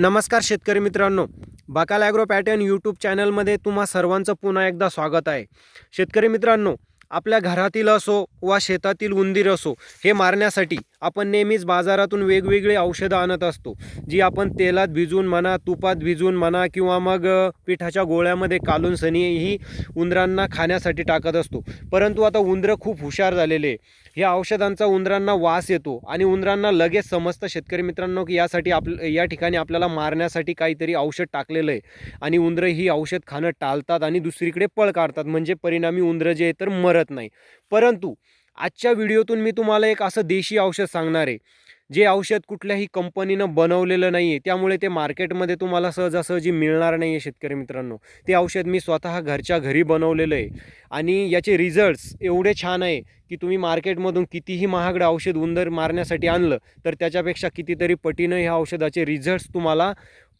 नमस्कार शेतकरी मित्रांनो बाकाल ॲग्रो पॅटर्न यूट्यूब चॅनलमध्ये तुम्हा सर्वांचं पुन्हा एकदा स्वागत आहे. शेतकरी मित्रांनो आपल्या घरातील असो वा शेतातील उंदीर असो हे मारण्यासाठी आपण नेहमीच बाजारातून वेगवेगळी औषधं आणत असतो जी आपण तेलात भिजून म्हणा तुपात भिजवून म्हणा किंवा मग पिठाच्या गोळ्यामध्ये कालून सनी ही उंदरांना खाण्यासाठी टाकत असतो. परंतु आता उंदरं खूप हुशार झालेले आहे. औषधांचा उंदरांना वास येतो आणि उंदरांना लगेच समजतं शेतकरी मित्रांनो की यासाठी आप या ठिकाणी आपल्याला मारण्यासाठी काहीतरी औषध टाकलेलं आहे. आणि उंदरं ही औषध खाणं टाळतात आणि दुसरीकडे पळ काढतात. म्हणजे परिणामी उंदरं जे आहे तर मरत नाही. परंतु आजच्या व्हिडिओतून मी तुम्हाला एक असं देशी औषध सांगणार आहे. जे औषध कुठल्याही कंपनीनं बनवलेलं नाही आहे त्यामुळे ते मार्केटमध्ये तुम्हाला सहजासहजी मिळणार नाही आहे शेतकरी मित्रांनो. ते औषध मी स्वतः घरच्या घरी बनवलेलं आहे. आणि याचे रिझल्ट्स एवढे छान आहे की तुम्ही मार्केटमधून कितीही महागडं औषध उंदर मारण्यासाठी आणलं तर त्याच्यापेक्षा कितीतरी पटीनं ह्या औषधाचे रिझल्ट्स तुम्हाला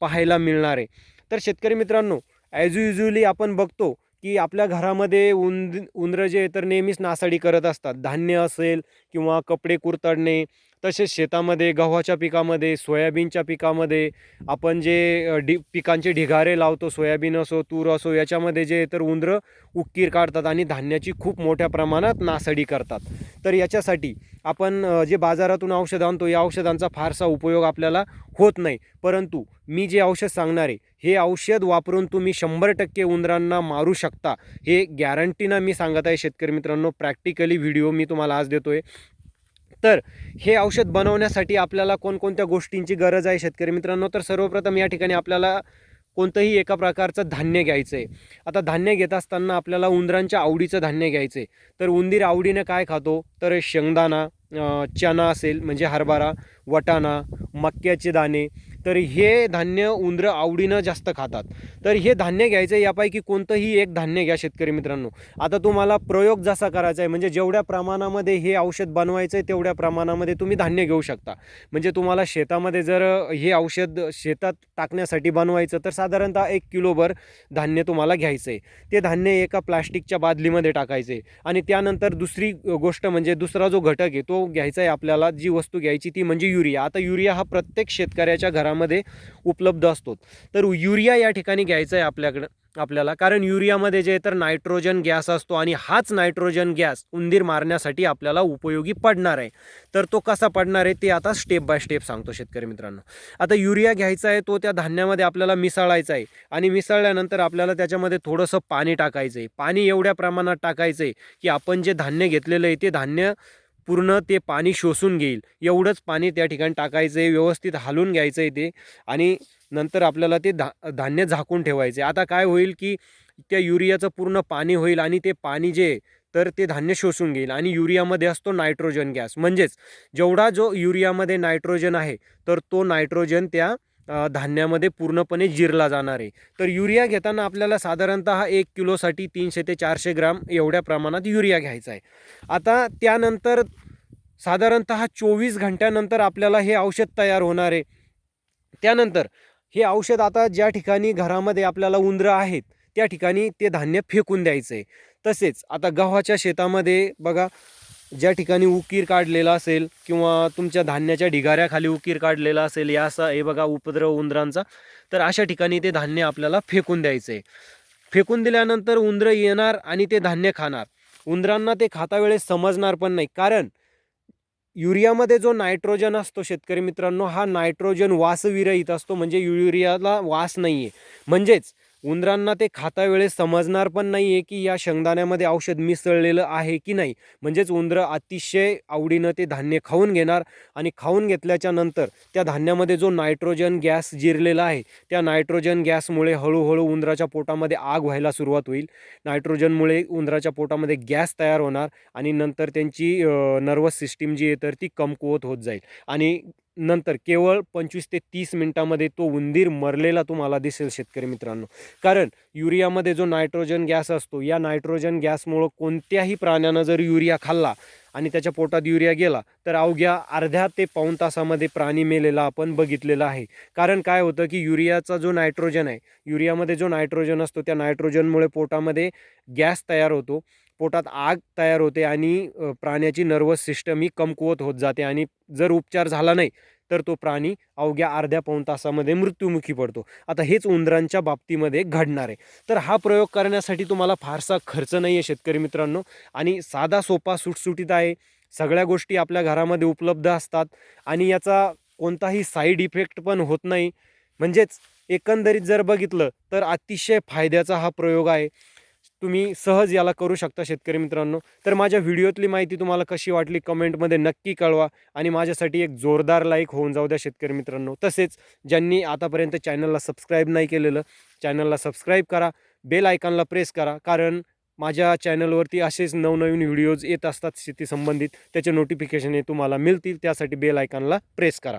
पाहायला मिळणार आहे. तर शेतकरी मित्रांनो ॲज युजली आपण बघतो की आपल्या घरामध्ये उंद उंदरं जे तर नेहमीच नासाडी करत असतात. धान्य असेल किंवा कपडे कुरतडणे तसेच शेतामध्ये गव्हाच्या पिकामध्ये सोयाबीनच्या पिकामध्ये आपण जे अ, पिकांचे ढिगारे लावतो सोयाबीन असो तूर असो याच्यामध्ये जे तर उंदरं उक्कीर काढतात आणि धान्याची खूप मोठ्या प्रमाणात नासाडी करतात. तर याच्यासाठी आपण जे बाजारातून औषध आणतो या औषधांचा फारसा उपयोग आपल्याला होत नाही. परंतु मी जे औषध सांगणार आहे हे औषध वापरून तुम्ही शंभर टक्के उंदरांना मारू शकता. हे गॅरंटीनं मी सांगत आहे शेतकरी मित्रांनो. प्रॅक्टिकली व्हिडिओ मी तुम्हाला आज देतो आहे तर हे औषध बनवण्यासाठी आपल्याला कोणकोणत्या गोष्टींची गरज आहे शेतकरी मित्रांनो? तर सर्वप्रथम या ठिकाणी आपल्याला कोणतंही एका प्रकारचं धान्य घ्यायचं आहे आता धान्य घेत असताना आपल्याला उंदरांच्या आवडीचं धान्य घ्यायचं आहे तर उंदीर आवडीनं काय खातो? तर शेंगदाणा चणा चना असेल म्हणजे हरभरा वटाणा मक्याचे दाणे तर हे धान्य उंदरं आवडीनं जास्त खातात. तर हे धान्य घ्यायचं आहे यापैकी कोणतंही एक धान्य घ्या शेतकरी मित्रांनो. आता तुम्हाला प्रयोग जसा करायचा आहे म्हणजे जेवढ्या प्रमाणामध्ये हे औषध बनवायचं आहे तेवढ्या प्रमाणामध्ये तुम्ही धान्य घेऊ शकता. म्हणजे तुम्हाला शेतामध्ये जर हे औषध शेतात टाकण्यासाठी बनवायचं तर साधारणतः एक किलोभर धान्य तुम्हाला घ्यायचं आहे. ते धान्य एका प्लास्टिकच्या बादलीमध्ये टाकायचं आहे. आणि त्यानंतर दुसरी गोष्ट म्हणजे दुसरा जो घटक आहे तो घ्यायचा आहे आपल्याला जी वस्तू घ्यायची ती म्हणजे युरिया. आता युरिया हा प्रत्येक शेतकऱ्याच्या घरामध्ये उपलब्ध असतो. तर युरिया या ठिकाणी घ्यायचा आहे आपल्याकडं आपल्याला. कारण युरियामध्ये जे तर नायट्रोजन गॅस असतो आणि हाच नायट्रोजन गॅस उंदीर मारण्यासाठी आपल्याला उपयोगी पडणार आहे. तर तो कसा पडणार आहे ते आता स्टेप बाय स्टेप सांगतो शेतकरी मित्रांनो. आता युरिया घ्यायचा आहे तो त्या धान्यामध्ये आपल्याला मिसळायचा आहे आणि मिसळल्यानंतर आपल्याला त्याच्यामध्ये थोडंसं पाणी टाकायचं आहे. पाणी एवढ्या प्रमाणात टाकायचं आहे की आपण जे धान्य घेतलेलं आहे ते धान्य पूर्ण ते पाणी शोषून घेईल. एवढंच पाणी त्या ठिकाणी टाकायचं आहे व्यवस्थित हालून घ्यायचं आहे ते आणि नंतर आपल्याला ते धा धान्य झाकून ठेवायचे आता काय होईल की त्या युरियाचं पूर्ण पाणी होईल आणि ते पाणी जे आहे, तर ते धान्य शोषून घेईल आणि युरियामध्ये असतो नायट्रोजन गॅस. म्हणजेच जेवढा जो युरियामध्ये नायट्रोजन आहे तर तो नायट्रोजन त्या धान्यामध्ये पूर्णपणे जिरला जाणार आहे. तर युरिया घेताना आपल्याला साधारणतः एक किलोसाठी तीनशे ते चारशे ग्राम एवढ्या प्रमाणात युरिया घ्यायचा आहे. आता त्यानंतर साधारणतः चोवीस घंट्यानंतर आपल्याला हे औषध तयार होणार आहे. त्यानंतर हे औषध आता ज्या ठिकाणी घरामध्ये आपल्याला उंदरं आहेत त्या ठिकाणी ते धान्य फेकून द्यायचं आहे. तसेच आता गव्हाच्या शेतामध्ये बघा ज्या ठिकाणी उकीर काढलेला असेल किंवा तुमच्या धान्याच्या ढिगाऱ्याखाली उकीर काढलेला असेल या असा हे बघा उपद्रव उंदरांचा तर अशा ठिकाणी ते धान्य आपल्याला फेकून द्यायचं. आहे फेकून दिल्यानंतर उंदरं येणार आणि ते धान्य खाणार. उंदरांना ते खाता वेळेस समजणार पण नाही. कारण युरियामध्ये जो नायट्रोजन असतो शेतकरी मित्रांनो हा नायट्रोजन वासविरहित असतो म्हणजे युरियाला वास नाही आहे म्हणजेच उंदरांना ते खाता वेळेस समजणार पण नाही आहे की या शेंगदाण्यामध्ये औषध मिसळलेलं आहे की नाही. म्हणजेच उंदरं अतिशय आवडीनं ते धान्य खाऊन घेणार आणि खाऊन घेतल्याच्या नंतर त्या धान्यामध्ये जो नायट्रोजन गॅस जिरलेला आहे त्या नायट्रोजन गॅसमुळे हळूहळू उंदराच्या पोटामध्ये आग व्हायला सुरुवात होईल. नायट्रोजनमुळे उंदराच्या पोटामध्ये गॅस तयार होणार आणि नंतर त्यांची नर्वस सिस्टीम जी आहे तर ती कमकुवत होत जाईल. आणि नंतर केवळ पंचवीस ते तीस मिनटामध्ये तो उंदीर मरलेला तुम्हाला दिसेल शेतकरी मित्रांनो. कारण युरियामध्ये जो नायट्रोजन गॅस असतो या नायट्रोजन गॅसमुळं कोणत्याही प्राण्यानं जर युरिया खाल्ला आणि त्याच्या पोटात युरिया गेला तर अवघ्या अर्ध्या ते पाऊण तासामध्ये प्राणी मेलेला आपण बघितलेला आहे. कारण काय होतं की युरियाचा जो नायट्रोजन आहे युरियामध्ये जो नायट्रोजन असतो त्या नायट्रोजनमुळे पोटामध्ये गॅस तयार होतो. पोटात आग तयार होते आणि प्राण्याची नर्वस सिस्टम ही कमकुवत होत जाते आणि जर उपचार झाला नाही तर तो प्राणी अवघ्या अर्ध्या पाऊण तासामध्ये मृत्युमुखी पडतो. आता हेच उंदरांच्या बाबतीमध्ये घडणार आहे. तर हा प्रयोग करण्यासाठी तुम्हाला फारसा खर्च नाही आहे शेतकरी मित्रांनो आणि साधा सोपा सुटसुटीत आहे. सगळ्या गोष्टी आपल्या घरामध्ये उपलब्ध असतात आणि याचा कोणताही साईड इफेक्ट पण होत नाही. म्हणजेच एकंदरीत जर बघितलं तर अतिशय फायद्याचा हा प्रयोग आहे. तुम्ही सहज याला करू शकता शेतकरी मित्रांनो. तर माझ्या व्हिडिओतली माहिती तुम्हाला कशी वाटली कमेंटमध्ये नक्की कळवा आणि माझ्यासाठी एक जोरदार लाईक होऊन जाऊ द्या शेतकरी मित्रांनो. तसेच ज्यांनी आतापर्यंत चॅनलला सबस्क्राईब नाही केलेलं चॅनलला सबस्क्राईब करा बेल आयकॉनला प्रेस करा कारण माझ्या चॅनलवरती असेच नवनवीन व्हिडिओज येत असतात शेती संबंधित त्याचे नोटिफिकेशन हे तुम्हाला मिळतील त्यासाठी बेल आयकॉनला प्रेस करा.